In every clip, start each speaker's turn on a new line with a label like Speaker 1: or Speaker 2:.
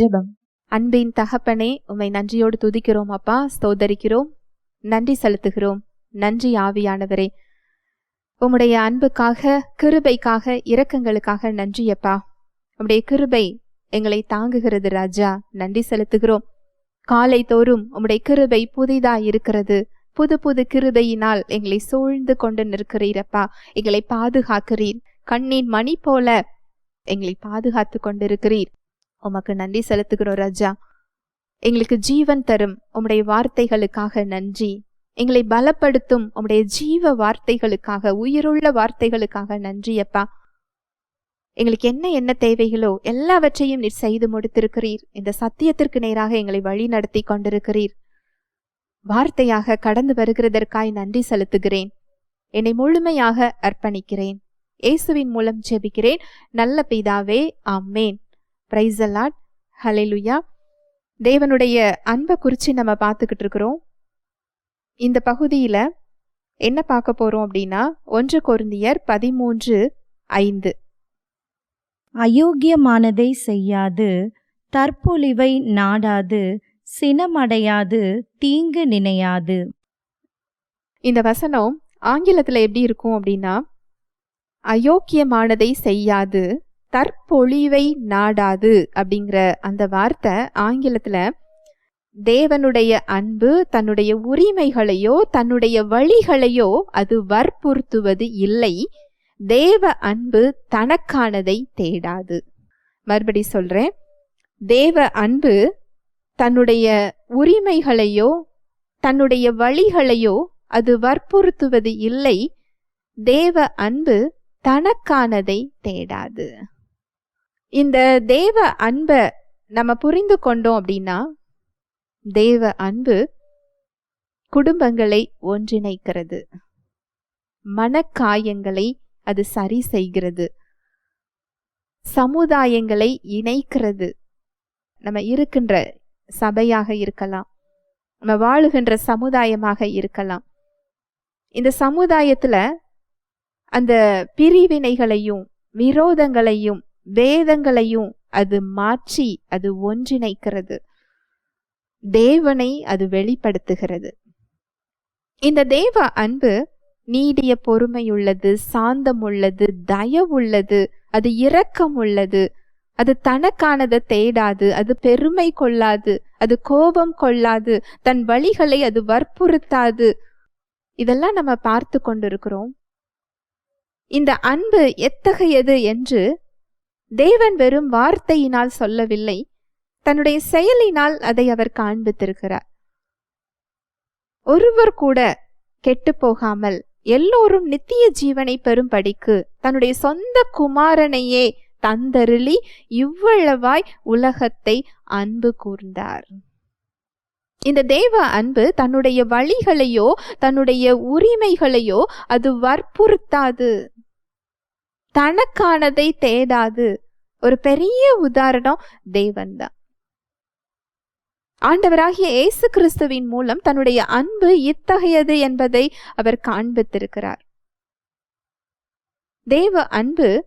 Speaker 1: ஜெபம். அன்பின் தகப்பனே உம்மை நன்றியோடு துதிக்கிறோம் அப்பா ஸ்தோதரிக்கிறோம் நன்றி செலுத்துகிறோம். நன்றி ஆவியானவரே. உம்முடைய அன்புக்காக கிருபைக்காக இரக்கங்களுக்காக நன்றி அப்பா. உம்முடைய கிருபை எங்களை தாங்குகிறது ராஜா. நன்றி செலுத்துகிறோம். காலை தோறும் உம்முடைய கிருபை புதிதா இருக்கிறது. புது புது கிருபையினால் எங்களை சூழ்ந்து கொண்டு நிற்கிறீரப்பா எங்களை பாதுகாக்கிறீர். கண்ணின் மணி போல எங்களை பாதுகாத்து கொண்டிருக்கிறீர். உமக்கு நன்றி செலுத்துகிறோம் ராஜா. எங்களுக்கு ஜீவன் தரும் உம்முடைய வார்த்தைகளுக்காக நன்றி. எங்களை பலப்படுத்தும் உம்முடைய ஜீவ வார்த்தைகளுக்காக உயிருள்ள வார்த்தைகளுக்காக நன்றி அப்பா. எங்களுக்கு என்ன என்ன தேவைகளோ எல்லாவற்றையும் நீர் செய்து முடித்திருக்கிறீர். இந்த சத்தியத்திற்கு நேராக எங்களை வழி நடத்தி கொண்டிருக்கிறீர். வார்த்தையாக கடந்து வருகிறதற்காய் நன்றி செலுத்துகிறேன். என்னை முழுமையாக அர்ப்பணிக்கிறேன். இயேசுவின் மூலம் ஜெபிக்கிறேன். நல்ல பிதாவே ஆமேன். பிரைஸ் அலாட் ஹலெலுயா தேவனுடைய அன்பை குறித்து நம்ம பார்த்துக்கிட்டு இருக்கிறோம். இந்த பகுதியில் என்ன பார்க்க போகிறோம் அப்படின்னா ஒன்று கொருந்தியர் பதிமூன்று ஐந்து.
Speaker 2: அயோக்கியமானதை செய்யாது தற்பொழிவை நாடாது சினமடையாது தீங்கு நினையாது.
Speaker 1: இந்த வசனம் ஆங்கிலத்தில் எப்படி இருக்கும் அப்படின்னா அயோக்கியமானதை செய்யாது தற்பொழிவை நாடாது அப்படிங்கிற அந்த வார்த்தை ஆங்கிலத்தில் தேவனுடைய அன்பு தன்னுடைய உரிமைகளையோ தன்னுடைய வழிகளையோ அது வற்புறுத்துவது இல்லை. தேவ அன்பு தனக்கானதை தேடாது. மறுபடி சொல்றேன். தேவ அன்பு தன்னுடைய உரிமைகளையோ தன்னுடைய வழிகளையோ அது வற்புறுத்துவது இல்லை. தேவ அன்பு தனக்கானதை தேடாது. இந்த தேவ அன்பை நம்ம புரிந்து கொண்டோம் அப்படின்னா தேவ அன்பு குடும்பங்களை ஒன்றிணைக்கிறது. மனக்காயங்களை அது சரி செய்கிறது. சமுதாயங்களை இணைக்கிறது. நம்ம இருக்கின்ற சபையாக இருக்கலாம். நம்ம வாழுகின்ற சமுதாயமாக இருக்கலாம். இந்த சமுதாயத்துல அந்த பிரிவினைகளையும் விரோதங்களையும் வேதங்களையும் அது மாற்றி அது ஒன்றிணைக்கிறது. தேவனை அது வெளிப்படுத்துகிறது. இந்த தேவ அன்பு நீடிய பொறுமையுள்ளது சாந்தம் உள்ளது தயவுள்ளது அது இரக்கம் உள்ளது அது தனக்கானதை தேடாது அது பெருமை கொள்ளாது அது கோபம் கொள்ளாது தன் வழிகளை அது வற்புறுத்தாது. இதெல்லாம் நம்ம பார்த்து கொண்டிருக்கிறோம். இந்த அன்பு எத்தகையது என்று தேவன் வெறும் வார்த்தையினால் சொல்லவில்லை. தன்னுடைய செயலினால் அதை அவர் காண்பித்திருக்கிறார். ஒருவர் கூட கெட்டு போகாமல் எல்லோரும் நித்திய ஜீவனை பெறும்படிக்கு தன்னுடைய சொந்த குமாரனையே தந்தருளி இவ்வளவாய் உலகத்தை அன்பு கூர்ந்தார். இந்த தேவ அன்பு தன்னுடைய வழிகளையோ தன்னுடைய உரிமைகளையோ அது வற்புறுத்தாது. தனக்கானதை தேடாது. ஒரு பெரிய உதாரணம் தேவன்தான். ஆண்டவராகிய இயேசு கிறிஸ்துவின் மூலம் தன்னுடைய அன்பு இத்தகையது என்பதை அவர் காண்பித்திருக்கிறார். தேவ அன்பு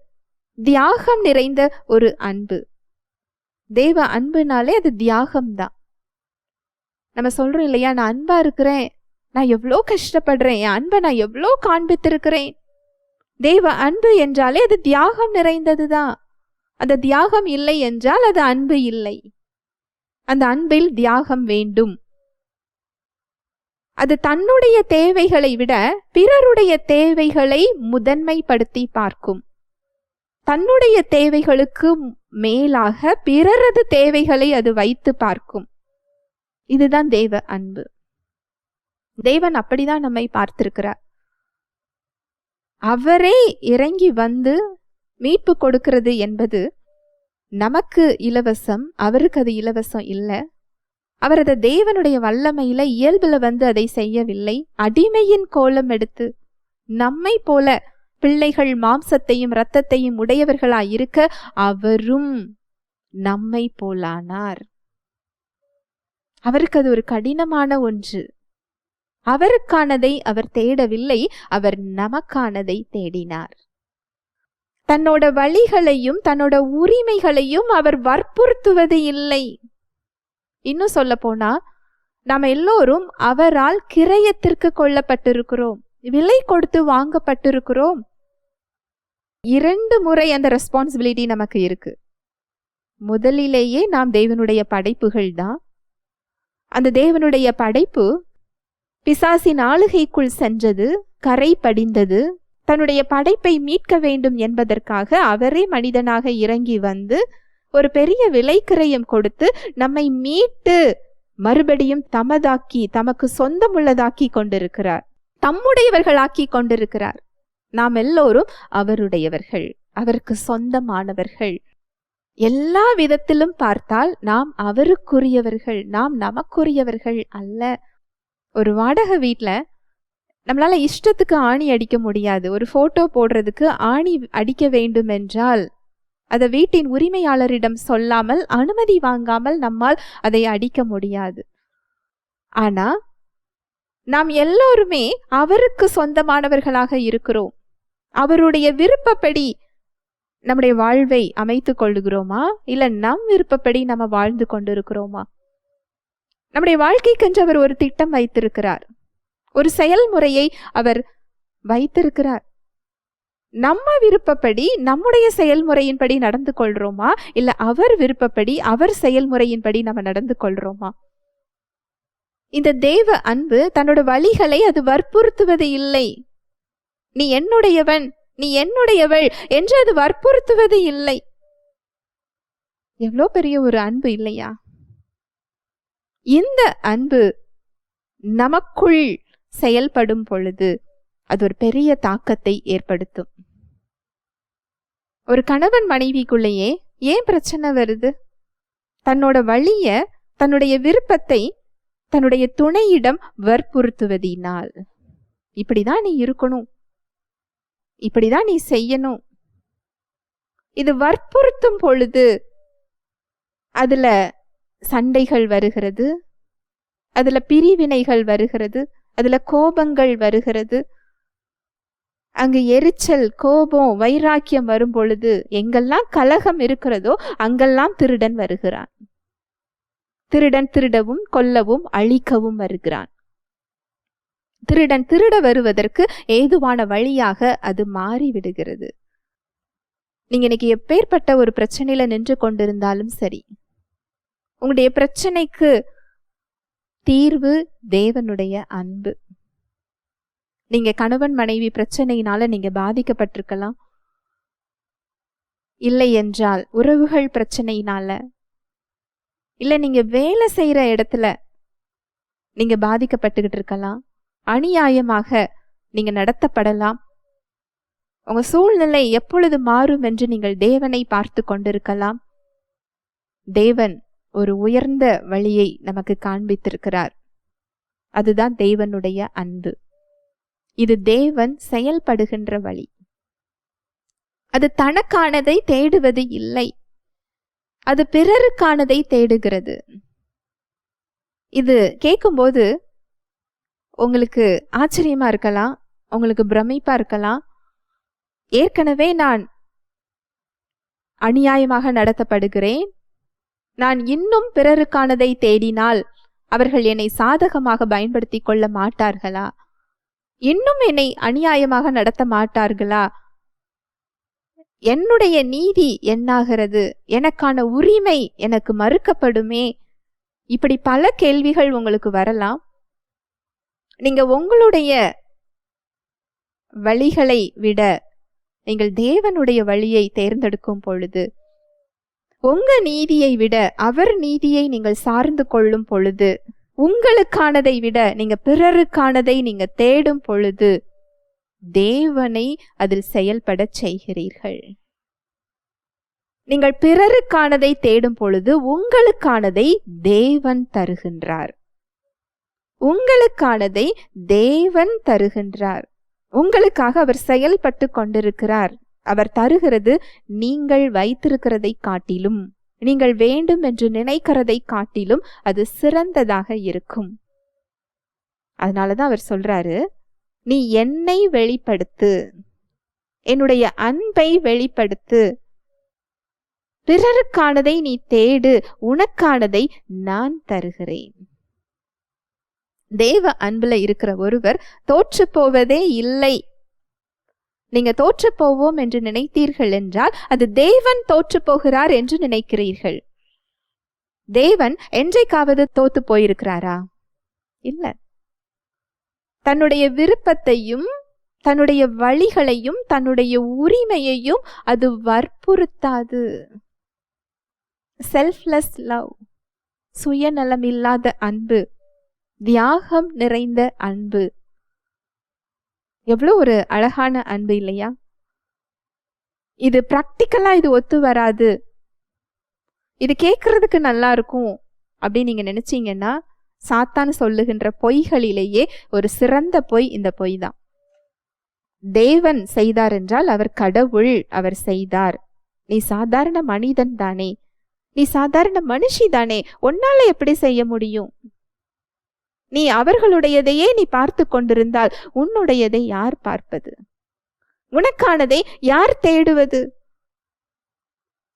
Speaker 1: தியாகம் நிறைந்த ஒரு அன்பு. தேவ அன்புனாலே அது தியாகம்தான். நம்ம சொல்றோம் இல்லையா நான் அன்பா இருக்கிறேன் நான் எவ்வளோ கஷ்டப்படுறேன் என் அன்பை நான் எவ்வளோ காண்பித்திருக்கிறேன். தேவ அன்பு என்றாலே அது தியாகம் நிறைந்ததுதான். அந்த தியாகம் இல்லை என்றால் அது அன்பு இல்லை. அந்த அன்பில் தியாகம் வேண்டும். அது தன்னுடைய தேவைகளை விட பிறருடைய தேவைகளை முதன்மைப்படுத்தி பார்க்கும். தன்னுடைய தேவைகளுக்கு மேலாக பிறரது தேவைகளை அது வைத்து பார்க்கும். இதுதான் தேவ அன்பு. தேவன் அப்படிதான் நம்மை பார்த்திருக்கிறார். அவரே இறங்கி வந்து மீட்பு கொடுக்கிறது என்பது நமக்கு இலவசம் அவருக்கு அது இலவசம் இல்லை. அவர் அதை தேவனுடைய வல்லமையில இயல்புல வந்து அதை செய்யவில்லை. அடிமையின் கோலம் எடுத்து நம்மை போல பிள்ளைகள் மாம்சத்தையும் இரத்தத்தையும் உடையவர்களாய் இருக்க அவரும் நம்மை போலானார். அவருக்கு அது ஒரு கடினமான ஒன்று. அவருக்கானதை அவர் தேடவில்லை அவர் நமக்கானதை தேடினார். தன்னோட வழிகளையும் தன்னோட உரிமைகளையும் அவர் வற்புறுத்துவது இல்லை. இன்னும் சொல்ல போனா நாம் எல்லோரும் அவரால் கிரயத்திற்கு கொள்ளப்பட்டிருக்கிறோம் விலை கொடுத்து வாங்கப்பட்டிருக்கிறோம். இரண்டு முறை அந்த ரெஸ்பான்சிபிலிட்டி நமக்கு இருக்கு. முதலிலேயே நாம் தேவனுடைய படைப்புகள் தான் அந்த தேவனுடைய படைப்பு பிசாசின் ஆளுகைக்குள் சென்றது கரை படிந்தது. தன்னுடைய படைப்பை மீட்க வேண்டும் என்பதற்காக அவரே மனிதனாக இறங்கி வந்து ஒரு பெரிய விலைக்கிரயம் கொடுத்து நம்மை மீட்டு மறுபடியும் தமதாக்கி தமக்கு சொந்தமுள்ளதாக்கி கொண்டிருக்கிறார். தம்முடையவர்களாக்கி கொண்டிருக்கிறார். நாம் எல்லோரும் அவருடையவர்கள் அவருக்கு சொந்தமானவர்கள். எல்லா விதத்திலும் பார்த்தால் நாம் அவருக்குரியவர்கள் நாம் நமக்குரியவர்கள் அல்ல. ஒரு வாடகை வீட்டில் நம்மளால் இஷ்டத்துக்கு ஆணி அடிக்க முடியாது. ஒரு ஃபோட்டோ போடுறதுக்கு ஆணி அடிக்க வேண்டுமென்றால் அதை வீட்டின் உரிமையாளரிடம் சொல்லாமல் அனுமதி வாங்காமல் நம்மால் அதை அடிக்க முடியாது. ஆனால் நாம் எல்லோருமே அவருக்கு சொந்தமானவர்களாக இருக்கிறோம். அவருடைய விருப்பப்படி நம்முடைய வாழ்வை அமைத்து கொள்ளுகிறோமா? இல்லை நம் விருப்பப்படி நம்ம வாழ்ந்து கொண்டிருக்கிறோமா? நம்முடைய வாழ்க்கைக்கென்று அவர் ஒரு திட்டம் வைத்திருக்கிறார். ஒரு செயல்முறையை அவர் வைத்திருக்கிறார். நம்ம விருப்பப்படி நம்முடைய செயல்முறையின்படி நடந்து கொள்றோமா? இல்ல அவர் விருப்பப்படி அவர் செயல்முறையின்படி நம்ம நடந்து கொள்றோமா? இந்த தேவ அன்பு தன்னோட வழிகளை அது வற்புறுத்துவது இல்லை. நீ என்னுடையவன் நீ என்னுடையவள் என்று அது வற்புறுத்துவது இல்லை. எவ்வளோ பெரிய ஒரு அன்பு இல்லையா? இந்த அன்பு நமக்குள் செயல்படும் பொழுது அது ஒரு பெரிய தாக்கத்தை ஏற்படுத்தும். ஒரு கணவன் மனைவிக்குள்ளேயே ஏன் பிரச்சனை வருது? தன்னோட வழிய தன்னுடைய விருப்பத்தை தன்னுடைய துணையிடம் வற்புறுத்துவதினால். இப்படிதான் நீ இருக்கணும். இப்படிதான் நீ செய்யணும். இது வற்புறுத்தும் பொழுது அதுல சண்டைகள் வருகிறது. அதுல பிரிவினைகள் வருகிறது. அதுல கோபங்கள் வருகிறது. அங்கு எரிச்சல் கோபம் வைராக்கியம் வரும் பொழுது எங்கெல்லாம் கலகம் இருக்கிறதோ அங்கெல்லாம் திருடன் வருகிறான். திருடன் திருடவும் கொல்லவும் அழிக்கவும் வருகிறான். திருடன் திருட வருவதற்கு ஏதுவான வழியாக அது மாறி விடுகிறது நீங்க இன்னைக்கு எப்பேற்பட்ட ஒரு பிரச்சனையில நின்று கொண்டிருந்தாலும் சரி உங்களுடைய பிரச்சனைக்கு தீர்வு தேவனுடைய அன்பு. நீங்க கணவன் மனைவி பிரச்சனையினால நீங்க பாதிக்கப்பட்டிருக்கலாம். இல்லை என்றால் உறவுகள் பிரச்சனையினால இல்லை நீங்க வேலை செய்யற இடத்துல நீங்க பாதிக்கப்பட்டுக்கிட்டு இருக்கலாம். அநியாயமாக நீங்க நடத்தப்படலாம். உங்க சூழ்நிலை எப்பொழுது மாறும் என்று நீங்கள் தேவனை பார்த்து கொண்டிருக்கலாம். தேவன் ஒரு உயர்ந்த வழியை நமக்கு காண்பித்திருக்கிறார். அதுதான் தேவனுடைய அன்பு. இது தேவன் செயல்படுகின்ற வழி. அது தனக்கானதை தேடுவது இல்லை. அது பிறருக்கானதை தேடுகிறது. இது கேட்கும்போது உங்களுக்கு ஆச்சரியமா இருக்கலாம் உங்களுக்கு பிரமிப்பா இருக்கலாம். ஏற்கனவே நான் அநியாயமாக நடத்தப்படுகிறேன். நான் இன்னும் பிறருக்கானதை தேடினால் அவர்கள் என்னை சாதகமாக பயன்படுத்தி கொள்ள மாட்டார்களா? இன்னும் என்னை அநியாயமாக நடத்த மாட்டார்களா? என்னுடைய நீதி என்னாகிறது? எனக்கான உரிமை எனக்கு மறுக்கப்படுமே? இப்படி பல கேள்விகள் உங்களுக்கு வரலாம். நீங்க உங்களுடைய வழிகளை விட நீங்கள் தேவனுடைய வழியை தேர்ந்தெடுக்கும் பொழுது உங்க நீதியை விட அவர் நீதியை நீங்கள் சார்ந்து கொள்ளும் பொழுது உங்களுக்கானதை விட நீங்க பிறருக்கானதை நீங்க தேடும் பொழுது தேவனை அதில் செயல்படச் செய்கிறீர்கள். நீங்கள் பிறருக்கானதை தேடும் பொழுது உங்களுக்கானதை தேவன் தருகின்றார். உங்களுக்கானதை தேவன் தருகின்றார். உங்களுக்காக அவர் செயல்பட்டு கொண்டிருக்கிறார். அவர் தருகிறது நீங்கள் வைத்திருக்கிறதை காட்டிலும். நீங்கள் வேண்டும் என்று நினைக்கிறதை காட்டிலும் அது சிறந்ததாக இருக்கும். அதனாலதான் அவர் சொல்றாரு நீ என்னை வெளிப்படுத்து. என்னுடைய அன்பை வெளிப்படுத்து. பிறருக்கானதை நீ தேடு உனக்கானதை நான் தருகிறேன். தேவ அன்புல இருக்கிற ஒருவர் தோற்று போவதே இல்லை. நீங்க தோற்று போவோம் என்று நினைத்தீர்கள் என்றால் அது தேவன் தோற்று போகிறார் என்று நினைக்கிறீர்கள். தேவன் என்றைக்காவது தோத்து போயிருக்கிறாரா? இல்ல. தன்னுடைய விருப்பத்தையும் தன்னுடைய வழிகளையும் தன்னுடைய உரிமையையும் அது வற்புறுத்தாது. செல்ஃப்லெஸ் லவ் சுயநலம் இல்லாத அன்பு தியாகம் நிறைந்த அன்பு. எவ்வளோ ஒரு அழகான அன்பு இல்லையா? இது ப்ராக்டிக்கலாக இது ஒத்து வராது. இது கேட்கறதுக்கு நல்லா இருக்கும் அப்படின்னு நீங்கள் நினச்சிங்கன்னா சாத்தான் சொல்லுகின்ற பொய்களிலேயே ஒரு சிறந்த பொய் இந்த பொய் தான். தேவன் செய்தார் என்றால் அவர் கடவுள் அவர் செய்தார். நீ சாதாரண மனிதன் தானே. நீ சாதாரண மனுஷி தானே. உன்னால எப்படி செய்ய முடியும்? நீ அவர்களுடையதையே நீ பார்த்து கொண்டிருந்தால் உன்னுடையதை யார் பார்ப்பது? உனக்கானதை யார் தேடுவது?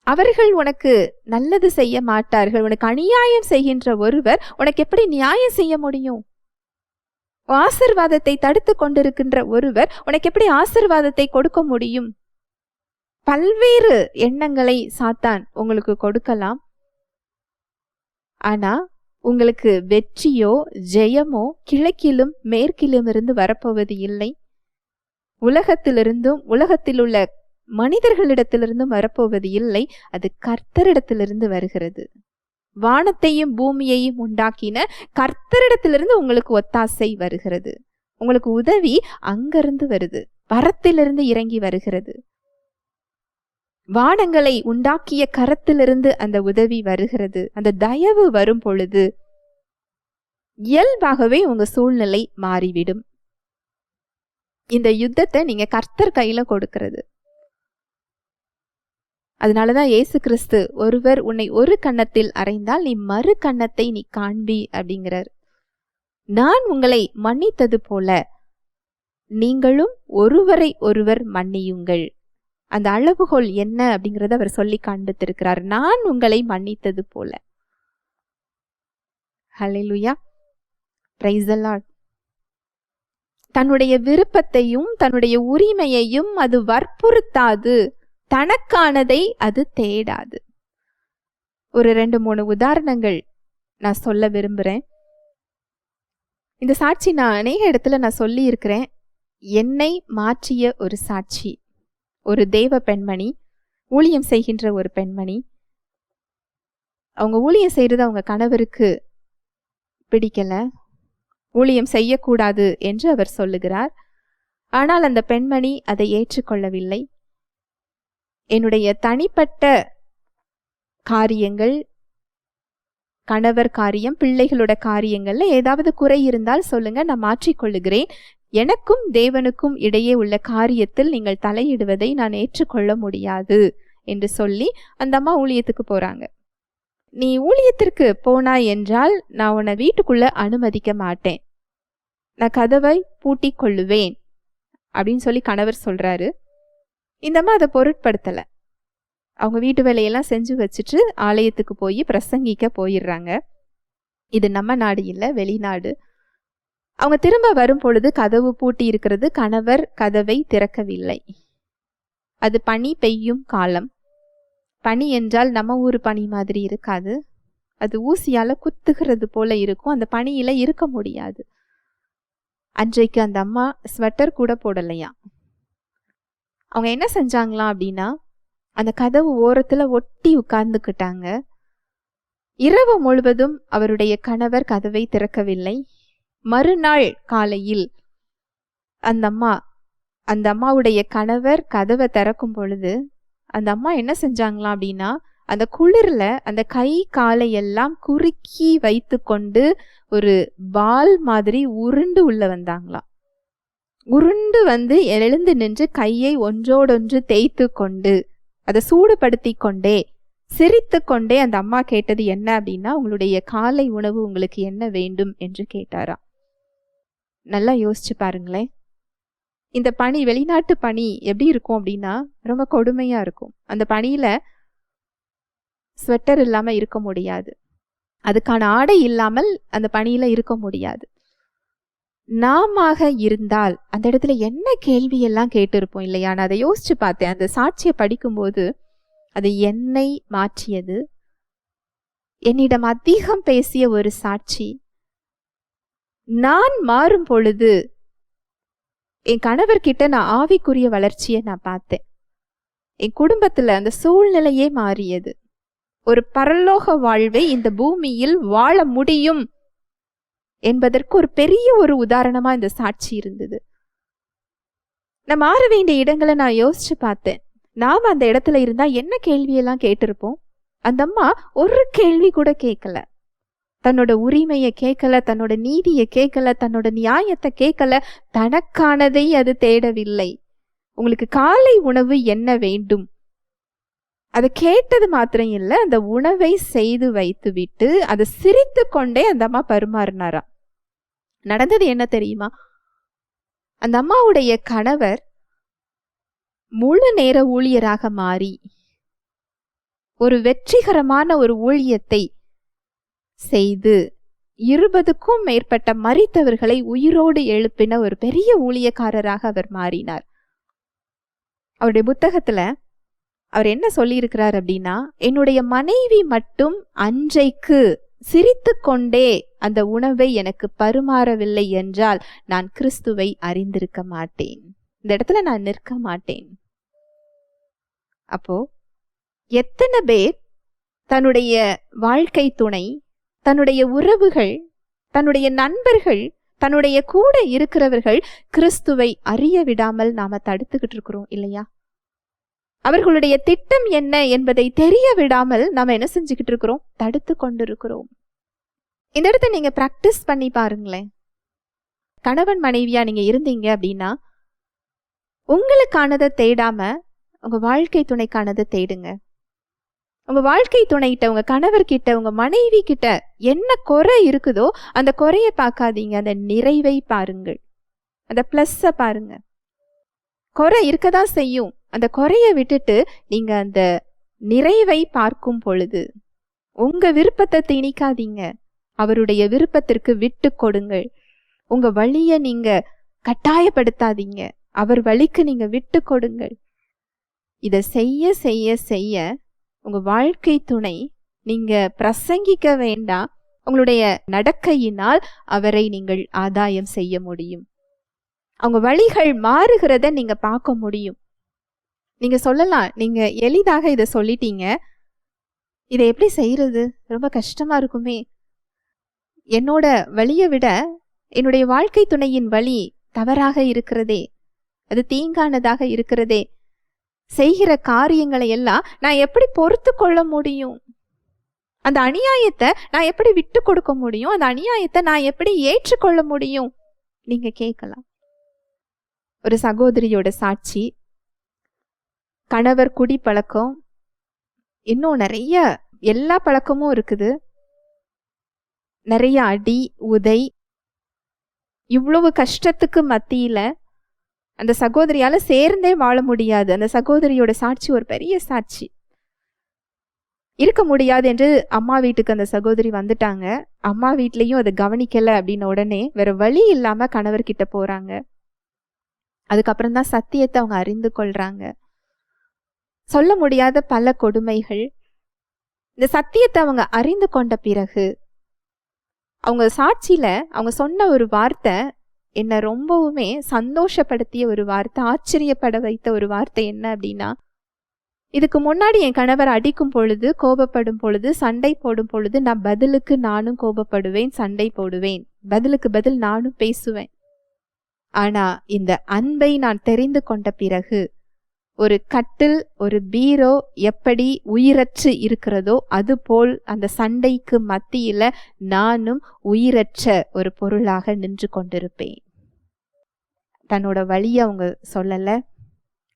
Speaker 1: அவர்கள் உனக்கு நல்லது செய்ய மாட்டார்கள். உனக்கு அநியாயம் செய்கின்ற ஒருவர் உனக்கு எப்படி நியாயம் செய்ய முடியும்? ஆசிர்வாதத்தை தடுத்து கொண்டிருக்கின்ற ஒருவர் உனக்கு எப்படி ஆசிர்வாதத்தை கொடுக்க முடியும்? பல்வேறு எண்ணங்களை சாத்தான் உங்களுக்கு கொடுக்கலாம். ஆனா உங்களுக்கு வெற்றியோ ஜெயமோ கிழக்கிலும் மேற்கிலும் இருந்து வரப்போவது இல்லை. உலகத்திலிருந்தும் உலகத்தில் உள்ள மனிதர்களிடத்திலிருந்தும் வரப்போவது இல்லை. அது கர்த்தரிடத்திலிருந்து வருகிறது. வானத்தையும் பூமியையும் உண்டாக்கின கர்த்தரிடத்திலிருந்து உங்களுக்கு ஒத்தாசை வருகிறது. உங்களுக்கு உதவி அங்கிருந்து வருது. வரத்திலிருந்து இறங்கி வருகிறது. வானங்களை உண்டாக்கிய கரத்திலிருந்து அந்த உதவி வருகிறது. அந்த தயவு வரும் பொழுது இயல்பாகவே உங்க சூழ்நிலை மாறிவிடும். இந்த யுத்தத்தை நீங்க கர்த்தர் கையில கொடுக்கிறது. அதனாலதான் இயேசு கிறிஸ்து ஒருவர் உன்னை ஒரு கன்னத்தில் அறைந்தால் நீ மறு கன்னத்தை நீ காண்பி அப்படிங்கிறார். நான் உங்களை மன்னித்தது போல நீங்களும் ஒருவரை ஒருவர் மன்னியுங்கள். அந்த அளவுகோல் என்ன அப்படிங்கிறத அவர் சொல்லி காண்பித்திருக்கிறார். நான் உங்களை மன்னித்தது போல. ஹalleluya praise the தன்னுடைய விருப்பத்தையும் தன்னுடைய உரிமையையும் அது வற்புறுத்தாது. தனக்கானதை அது தேடாது. ஒரு ரெண்டு மூணு உதாரணங்கள் நான் சொல்ல விரும்புகிறேன் இந்த சாட்சி நான் அநேக இடத்துல நான் சொல்லி இருக்கிறேன் என்னை மாற்றிய ஒரு சாட்சி. ஒரு தேவ பெண்மணி ஊழியம் செய்கின்ற ஒரு பெண்மணி. அவங்க ஊழியம் செய்கிறது அவங்க கணவருக்கு பிடிக்கலை. ஊழியம் செய்யக்கூடாது என்று அவர் சொல்லுகிறார். ஆனால் அந்த பெண்மணி அதை ஏற்றுக்கொள்ளவில்லை. என்னுடைய தனிப்பட்ட காரியங்கள் கணவர் காரியம் பிள்ளைகளோட காரியங்கள்ல ஏதாவது குறை இருந்தால் சொல்லுங்க நான் மாற்றிக்கொள்ளுகிறேன். எனக்கும் தேவனுக்கும் இடையே உள்ள காரியத்தில் நீங்கள் தலையிடுவதை நான் ஏற்றுக்கொள்ள முடியாது என்று சொல்லி அந்த அம்மா ஊழியத்துக்கு போறாங்க. நீ ஊழியத்திற்கு போனாய் என்றால் நான் உன்னை வீட்டுக்குள்ள அனுமதிக்க மாட்டேன். நான் கதவை பூட்டி கொள்ளுவேன் அப்படின்னு சொல்லி கணவர் சொல்றாரு. இந்த அம்மா அதை பொருட்படுத்தல. அவங்க வீட்டு வேலையெல்லாம் செஞ்சு வச்சுட்டு ஆலயத்துக்கு போய் பிரசங்கிக்க போயிடுறாங்க. இது நம்ம நாடு இல்லை வெளிநாடு. அவங்க திரும்ப வரும் பொழுது கதவு பூட்டி இருக்கிறது கணவர் கதவை திறக்கவில்லை. அது பனி பெய்யும் காலம். பனி என்றால் நம்ம ஊர் பனி மாதிரி இருக்காது. அது ஊசியால குத்துகிறது போல இருக்கும். அந்த பனியில இருக்க முடியாது. அன்றைக்கு அந்த அம்மா ஸ்வெட்டர் கூட போடலையா அவங்க என்ன செஞ்சாங்களாம் அப்படின்னா அந்த கதவு ஓரத்துல ஒட்டி உட்கார்ந்துக்கிட்டாங்க. இரவு முழுவதும் அவருடைய கணவர் கதவை திறக்கவில்லை. மறுநாள் காலையில் அந்த அம்மா அந்த அம்மாவுடைய கணவர் கதவை திறக்கும் பொழுது அந்த அம்மா என்ன செஞ்சாங்களாம் அப்படின்னா அந்த குளிர்ல அந்த கை காலை எல்லாம் குறுக்கி வைத்து கொண்டு ஒரு பால் மாதிரி உருண்டு உள்ள வந்தாங்களாம் உருண்டு வந்து எழுந்து நின்று கையை ஒன்றோடொன்று தேய்த்து கொண்டு அதை சூடுபடுத்தி கொண்டே சிரித்து கொண்டே அந்த அம்மா கேட்டது என்ன அப்படின்னா உங்களுடைய காலை உணவு உங்களுக்கு என்ன வேண்டும்? என்று கேட்டாராம். நல்லா யோசிச்சு பாருங்களேன். இந்த பனி வெளிநாட்டு பனி எப்படி இருக்கும் அப்படின்னா ரொம்ப கொடுமையாக இருக்கும். அந்த பணியில் ஸ்வெட்டர் இல்லாமல் இருக்க முடியாது. அதுக்கான ஆடை இல்லாமல் அந்த பணியில் இருக்க முடியாது. நாமாக இருந்தால் அந்த இடத்துல என்ன கேள்வியெல்லாம் கேட்டிருப்போம் இல்லையா? நான் அதை யோசிச்சு பார்த்தேன். அந்த சாட்சியை படிக்கும்போது அது என்னை மாற்றியது. என்னிடம் அதிகம் பேசிய ஒரு சாட்சி நான் மாறும் பொழுது என் கணவர்கிட்ட நான் ஆவிக்குரிய வளர்ச்சியை நான் பார்த்தேன். என் குடும்பத்தில் அந்த சூழ்நிலையே மாறியது. ஒரு பரலோக வாழ்வை இந்த பூமியில் வாழ முடியும் என்பதற்கு ஒரு பெரிய ஒரு உதாரணமா இந்த சாட்சி இருந்தது. நான் மாற வேண்டிய இடங்களை நான் யோசிச்சு பார்த்தேன். நாம் அந்த இடத்துல இருந்தா என்ன கேள்வியெல்லாம் கேட்டிருப்போம்? அந்த அம்மா ஒரு கேள்வி கூட கேட்கல தன்னோட உரிமையை கேட்கல தன்னோட நீதியை கேட்கல தன்னோட நியாயத்தை கேட்கல தனக்கானதை அது தேடவில்லை. உங்களுக்கு காலை உணவு என்ன வேண்டும்? அதை கேட்டது மாத்திரம் இல்லை அந்த உணவை செய்து வைத்து விட்டு அதை சிரித்து கொண்டே அந்த அம்மா பரிமாறினாரா. நடந்தது என்ன தெரியுமா? அந்த அம்மாவுடைய கணவர் முழு நேர ஊழியராக மாறி ஒரு வெற்றிகரமான ஒரு ஊழியத்தை செய்து இருபதுக்கும் மேற்பட்ட மறித்தவர்களை உயிரோடு எழுப்பின ஒரு பெரிய ஊழியக்காரராக அவர் மாறினார். அவருடைய புத்தகத்துல அவர் என்ன சொல்லியிருக்கிறார் அப்படின்னா என்னுடைய மனைவி மட்டும் அன்றைக்கு சிரித்து கொண்டே அந்த உணவை எனக்கு பருமாறவில்லை என்றால் நான் கிறிஸ்துவை அறிந்திருக்க மாட்டேன். இந்த இடத்துல நான் நிற்க மாட்டேன். அப்போ எத்தனை பேர் தன்னுடைய வாழ்க்கை துணை தன்னுடைய உறவுகள் தன்னுடைய நண்பர்கள் தன்னுடைய கூட இருக்கிறவர்கள் கிறிஸ்துவை அறிய விடாமல் நாம தடுத்துக்கிட்டு இருக்கிறோம் இல்லையா? அவர்களுடைய திட்டம் என்ன என்பதை தெரிய விடாமல் நாம என்ன செஞ்சுக்கிட்டு இருக்கிறோம்? தடுத்து கொண்டிருக்கிறோம் இந்த இடத்த நீங்க பிராக்டிஸ் பண்ணி பாருங்களேன். கணவன் மனைவியா நீங்க இருந்தீங்க அப்படின்னா உங்களுக்கானதை தேடாம உங்க வாழ்க்கை துணைக்கானதை தேடுங்க. உங்கள் வாழ்க்கை துணைகிட்ட உங்கள் கணவர்கிட்ட உங்கள் மனைவி கிட்ட என்ன குறை இருக்குதோ அந்த குறையை பார்க்காதீங்க. அந்த நிறைவை பாருங்கள். அந்த ப்ளஸ்ஸை பாருங்க. குறை இருக்கதான் செய்யும். அந்த குறையை விட்டுட்டு நீங்கள் அந்த நிறைவை பார்க்கும் பொழுது உங்கள் விருப்பத்தை திணிக்காதீங்க. அவருடைய விருப்பத்திற்கு விட்டு கொடுங்கள். உங்கள் வழியை நீங்கள் கட்டாயப்படுத்தாதீங்க. அவர் வழிக்கு நீங்கள் விட்டு கொடுங்கள். இதை செய்ய செய்ய செய்ய உங்கள் வாழ்க்கை துணை நீங்கள் பிரசங்கிக்க வேண்டாம். உங்களுடைய நடக்கையினால் அவரை நீங்கள் ஆதாயம் செய்ய முடியும். அவங்க வழிகள் மாறுகிறத நீங்க பார்க்க முடியும். நீங்க சொல்லலாம் நீங்க எளிதாக இதை சொல்லிட்டீங்க. இதை எப்படி செய்யறது? ரொம்ப கஷ்டமா இருக்குமே. என்னோட வழியை விட என்னுடைய வாழ்க்கை துணையின் வழி தவறாக இருக்கிறதே. அது தீங்கானதாக இருக்கிறதே. செய்கிற காரியங்களை எல்லாம் நான் எப்படி பொறுத்து கொள்ள முடியும்? அந்த அநியாயத்தை நான் எப்படி விட்டு கொடுக்க முடியும்? அந்த அநியாயத்தை நான் எப்படி ஏற்றுக்கொள்ள முடியும்? நீங்க கேட்கலாம். ஒரு சகோதரியோட சாட்சி. கணவர் குடி பழக்கம் இன்னும் நிறைய எல்லா பழக்கமும் இருக்குது. நிறைய அடி உதை. இவ்வளவு கஷ்டத்துக்கு மத்தியில அந்த சகோதரியால் சேர்ந்தே வாழ முடியாது. அந்த சகோதரியோட சாட்சி ஒரு பெரிய சாட்சி. இருக்க முடியாது என்று அம்மா வீட்டுக்கு அந்த சகோதரி வந்துட்டாங்க. அம்மா வீட்லேயும் அதை கவனிக்கலை அப்படின்ன உடனே வேற வழி இல்லாமல் கணவர்கிட்ட போகிறாங்க அதுக்கப்புறம் தான் சத்தியத்தை அவங்க அறிந்து கொள்கிறாங்க சொல்ல முடியாத பல கொடுமைகள். இந்த சத்தியத்தை அவங்க அறிந்து கொண்ட பிறகு அவங்க சாட்சியில் அவங்க சொன்ன ஒரு வார்த்தை என்னை ரொம்பவுமே சந்தோஷப்படுத்திய ஒரு வார்த்தை ஆச்சரியப்பட வைத்த ஒரு வார்த்தை என்ன அப்படின்னா இதுக்கு முன்னாடி என் கணவர் அடிக்கும் பொழுது கோபப்படும் பொழுது சண்டை போடும் பொழுது நான் பதிலுக்கு நானும் கோபப்படுவேன் சண்டை போடுவேன். பதிலுக்கு பதில் நானும் பேசுவேன். ஆனா இந்த அன்பை நான் தெரிந்து கொண்ட பிறகு ஒரு கட்டில் ஒரு பீரோ எப்படி உயிரற்று இருக்கிறதோ அதுபோல் அந்த சண்டைக்கு மத்தியில நானும் உயிரற்ற ஒரு பொருளாக நின்று கொண்டிருப்பேன். தன்னோட வழியை அவங்க சொல்லலை.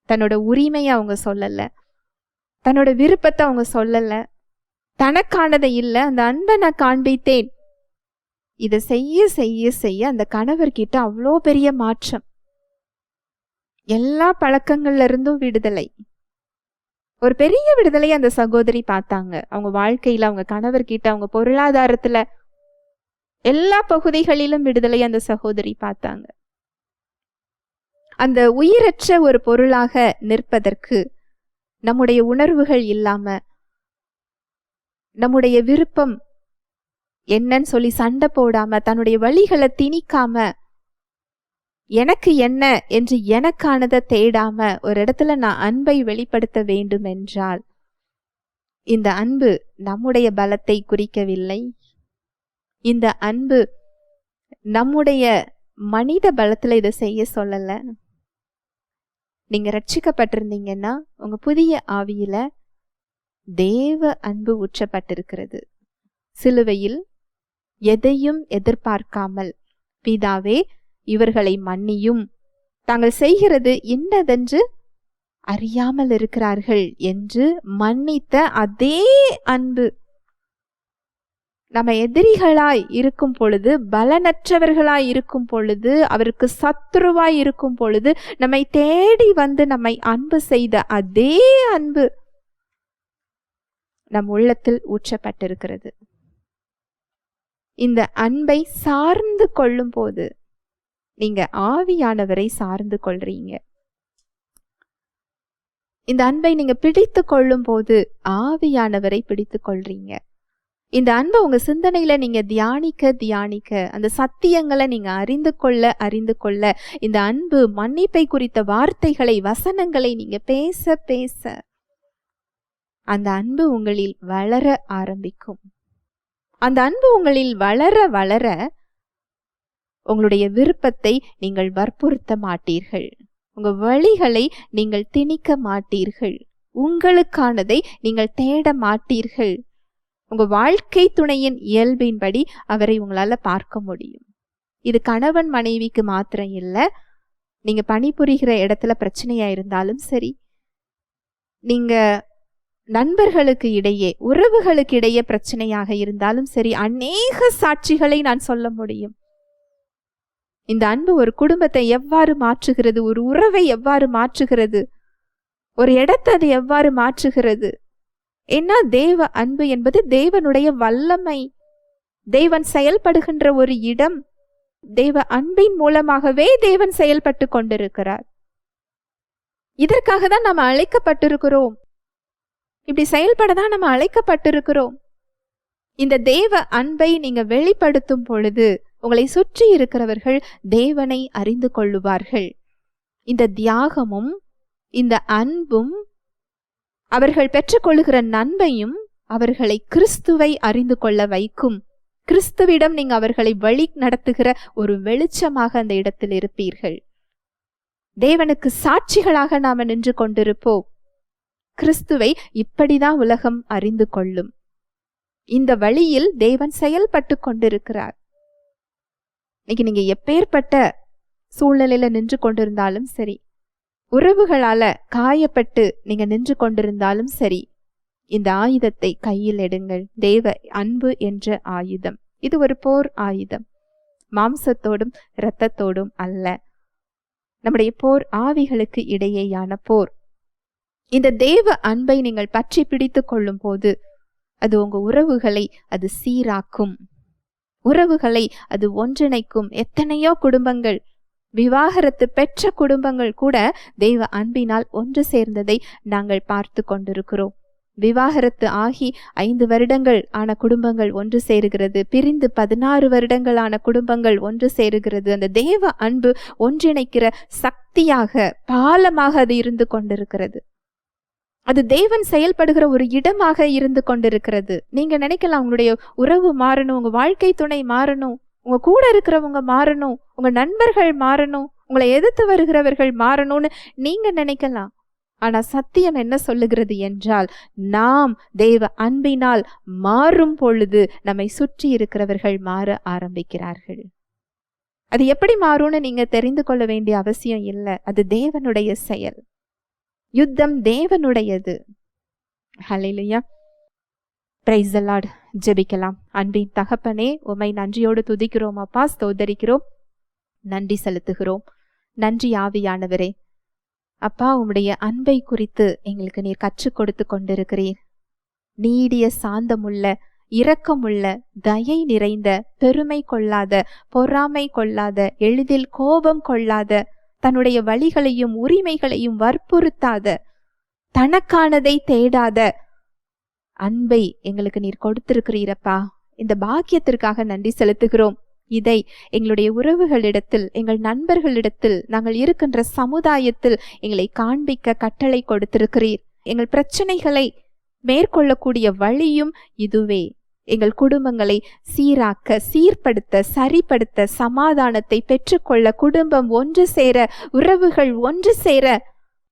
Speaker 1: தன்னோட உரிமையை அவங்க சொல்லலை. தன்னோட விருப்பத்தை அவங்க சொல்லலை. தனக்கானதை இல்லை அந்த அன்பை நான் காண்பித்தேன். இதை செய்ய செய்ய செய்ய அந்த கணவர்கிட்ட அவ்வளோ பெரிய மாற்றம். எல்லா பழக்கங்கள்ல இருந்தும் விடுதலை. ஒரு பெரிய விடுதலை அந்த சகோதரி பார்த்தாங்க. அவங்க வாழ்க்கையில அவங்க கணவர்கிட்ட அவங்க பொருளாதாரத்துல எல்லா பகுதிகளிலும் விடுதலை அந்த சகோதரி பார்த்தாங்க. அந்த உயிரற்ற ஒரு பொருளாக நிற்பதற்கு நம்முடைய உணர்வுகள் இல்லாம நம்முடைய விருப்பம் என்னன்னு சொல்லி சண்டை போடாம தன்னுடைய வழிகளை திணிக்காம எனக்கு என்ன என்று எனக்கானதை தேடாம ஒரு இடத்துல நான் அன்பை வெளிப்படுத்த வேண்டும் என்றால் இந்த அன்பு நம்முடைய பலத்தை குறிக்கவில்லை. இந்த அன்பு நம்முடைய மனித பலத்துல இதை செய்ய சொல்லலை. நீங்கள் ரட்சிக்கப்பட்டிருந்தீங்கன்னா உங்கள் புதிய ஆவியில் தேவ அன்பு ஊற்றப்பட்டிருக்கிறது. சிலுவையில் எதையும் எதிர்பார்க்காமல் பிதாவே இவர்களை மன்னியும். தாங்கள் செய்கிறது இன்னதென்று அறியாமல் இருக்கிறார்கள் என்று மன்னித்த அதே அன்பு நம்ம எதிரிகளாய் இருக்கும் பொழுது பலனற்றவர்களாய் இருக்கும் பொழுது அவருக்கு சத்துருவாய் இருக்கும் பொழுது நம்மை தேடி வந்து நம்மை அன்பு செய்த அதே அன்பு நம் உள்ளத்தில் ஊற்றப்பட்டிருக்கிறது. இந்த அன்பை சார்ந்து கொள்ளும் போது நீங்க ஆவியானவரை சார்ந்து கொள்றீங்க. இந்த அன்பை நீங்க பிடித்து கொள்ளும் போது ஆவியானவரை பிடித்து கொள்றீங்க. இந்த அன்பை உங்கள் சிந்தனையில் நீங்கள் தியானிக்க தியானிக்க அந்த சத்தியங்களை நீங்கள் அறிந்து கொள்ள அறிந்து கொள்ள இந்த அன்பு மன்னிப்பை குறித்த வார்த்தைகளை வசனங்களை நீங்கள் பேச பேச அந்த அன்பு உங்களில் வளர ஆரம்பிக்கும். அந்த அன்பு உங்களில் வளர வளர உங்களுடைய விருப்பத்தை நீங்கள் வற்புறுத்த மாட்டீர்கள். உங்கள் வழிகளை நீங்கள் திணிக்க மாட்டீர்கள். உங்களுக்கானதை நீங்கள் தேட மாட்டீர்கள். உங்கள் வாழ்க்கை துணையின் இயல்பின்படி அவரை உங்களால் பார்க்க முடியும். இது கணவன் மனைவிக்கு மாத்திரம் இல்லை நீங்கள் பணிபுரிகிற இடத்துல பிரச்சனையாக இருந்தாலும் சரி நீங்கள் நண்பர்களுக்கு இடையே உறவுகளுக்கு இடையே பிரச்சனையாக இருந்தாலும் சரி அநேக சாட்சிகளை நான் சொல்ல முடியும். இந்த அன்பு ஒரு குடும்பத்தை எவ்வாறு மாற்றுகிறது ஒரு உறவை எவ்வாறு மாற்றுகிறது ஒரு இடத்தை அது எவ்வாறு மாற்றுகிறது ஏன்னா தேவ அன்பு என்பது தேவனுடைய வல்லமை. தேவன் செயல்படுகின்ற ஒரு இடம் தேவ அன்பின் மூலமாகவே தேவன் செயல்பட்டு கொண்டிருக்கிறார். இதற்காக தான் நாம் அழைக்கப்பட்டிருக்கிறோம். இப்படி செயல்பட தான் நம்ம அழைக்கப்பட்டிருக்கிறோம். இந்த தேவ அன்பை நீங்க வெளிப்படுத்தும் பொழுது உங்களை சுற்றி இருக்கிறவர்கள் தேவனை அறிந்து கொள்ளுவார்கள். இந்த தியாகமும் இந்த அன்பும் அவர்கள் பெற்றுக்கொள்ளுகிற நன்மையும் அவர்களை கிறிஸ்துவை அறிந்து கொள்ள வைக்கும். கிறிஸ்துவிடம் நீங்கள் அவர்களை வழி நடத்துகிற ஒரு வெளிச்சமாக அந்த இடத்தில் இருப்பீர்கள். தேவனுக்கு சாட்சிகளாக நாம் நின்று கொண்டிருப்போம். கிறிஸ்துவை இப்படிதான் உலகம் அறிந்து கொள்ளும். இந்த வழியில் தேவன் செயல்பட்டு கொண்டிருக்கிறார். இன்னைக்கு நீங்க எப்பேற்பட்ட சூழ்நிலையில நின்று கொண்டிருந்தாலும் சரி உறவுகளால காயப்பட்டு நீங்க நின்று கொண்டிருந்தாலும் சரி இந்த ஆயுதத்தை கையில் எடுங்கள். தேவ அன்பு என்ற ஆயுதம். இது ஒரு போர் ஆயுதம். மாம்சத்தோடும் இரத்தத்தோடும் அல்ல. நம்முடைய போர் ஆவிகளுக்கு இடையேயான போர். இந்த தேவ அன்பை நீங்கள் பற்றி பிடித்து கொள்ளும் போது அது உங்க உறவுகளை அது சீராக்கும். உறவுகளை அது ஒன்றிணைக்கும். எத்தனையோ குடும்பங்கள் விவாகரத்து பெற்ற குடும்பங்கள் கூட தெய்வ அன்பினால் ஒன்று சேர்ந்ததை நாங்கள் பார்த்து கொண்டிருக்கிறோம். விவாகரத்து ஆகி ஐந்து வருடங்கள் ஆன குடும்பங்கள் ஒன்று சேருகிறது. பிரிந்து பதினாறு வருடங்கள் ஆன குடும்பங்கள் ஒன்று சேருகிறது. அந்த தேவ அன்பு ஒன்றிணைக்கிற சக்தியாக பாலமாக அது இருந்து கொண்டிருக்கிறது. அது தேவன் செயல்படுகிற ஒரு இடமாக இருந்து கொண்டிருக்கிறது. நீங்க நினைக்கலாம் உங்களுடைய உறவு மாறணும் உங்க வாழ்க்கை துணை மாறணும். உங்க கூட இருக்கிறவங்க மாறணும் உங்க நண்பர்கள் மாறணும் உங்களை எதிர்த்து வருகிறவர்கள் மாறணும்னு நீங்க நினைக்கலாம். ஆனா சத்தியம் என்ன சொல்லுகிறது என்றால் நாம் தேவ அன்பினால் மாறும் பொழுது நம்மை சுற்றி இருக்கிறவர்கள் மாற ஆரம்பிக்கிறார்கள். அது எப்படி மாறும்னு நீங்க தெரிந்து கொள்ள வேண்டிய அவசியம் இல்லை. அது தேவனுடைய செயல். யுத்தம் தேவனுடையது. ஹலையிலையா பிரைஸ் அல்லாட் ஜெபிக்கலாம். அன்பின் தகப்பனே உமை நன்றியோடு துதிக்கிறோம். அப்பா ஸ்தோதரிக்கிறோம் நன்றி செலுத்துகிறோம். நன்றி ஆவியானவரே. அப்பா உம்முடைய அன்பை குறித்து எங்களுக்கு நீர் கற்றுக் கொடுத்து கொண்டிருக்கிறீர். நீடிய சாந்தமுள்ள இரக்கமுள்ள தயை நிறைந்த பெருமை கொள்ளாத பொறாமை கொள்ளாத எளிதில் கோபம் கொள்ளாத தன்னுடைய வழிகளையும் உரிமைகளையும் வற்புறுத்தாத தனக்கானதை தேடாத அன்பை எங்களுக்கு நீர் கொடுத்திருக்கிறீரப்பா. இந்த பாக்கியத்திற்காக நன்றி செலுத்துகிறோம். இதை எங்களுடைய உறவுகளிடத்தில் எங்கள் நண்பர்களிடத்தில் நாங்கள் இருக்கின்ற சமுதாயத்தில் எங்களை காண்பிக்க கட்டளை கொடுத்திருக்கிறீர். எங்கள் பிரச்சனைகளை மேற்கொள்ளக்கூடிய வழியும் இதுவே. எங்கள் குடும்பங்களை சீராக்க சீர்படுத்த சரிப்படுத்த சமாதானத்தை பெற்றுக்கொள்ள குடும்பம் ஒன்று சேர உறவுகள் ஒன்று சேர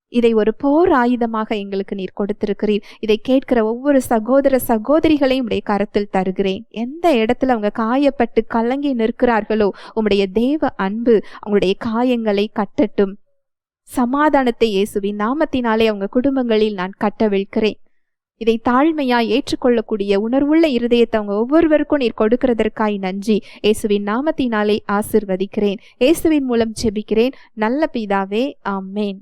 Speaker 1: இதை ஒரு போர் ஆயுதமாக எங்களுக்கு நீர் கொடுத்திருக்கிறீர். இதை கேட்கிற ஒவ்வொரு சகோதர சகோதரிகளையும் உடைய கரத்தில் தருகிறேன். எந்த இடத்துல அவங்க காயப்பட்டு கலங்கி நிற்கிறார்களோ உம்முடைய தேவ அன்பு அவங்களுடைய காயங்களை கட்டட்டும். சமாதானத்தை இயேசுவின் நாமத்தினாலே அவங்க குடும்பங்களில் நான் கட்டவிழ்க்கிறேன். இதை தாழ்மையா ஏற்றுக்கொள்ளக்கூடிய உணர்வுள்ள இருதயத்தை அவங்க ஒவ்வொருவருக்கும் நீர் கொடுக்கிறதற்காய் நன்றி. இயேசுவின் நாமத்தினாலே ஆசிர்வதிக்கிறேன். இயேசுவின் மூலம் ஜெபிக்கிறேன். நல்ல பிதாவே ஆமேன்.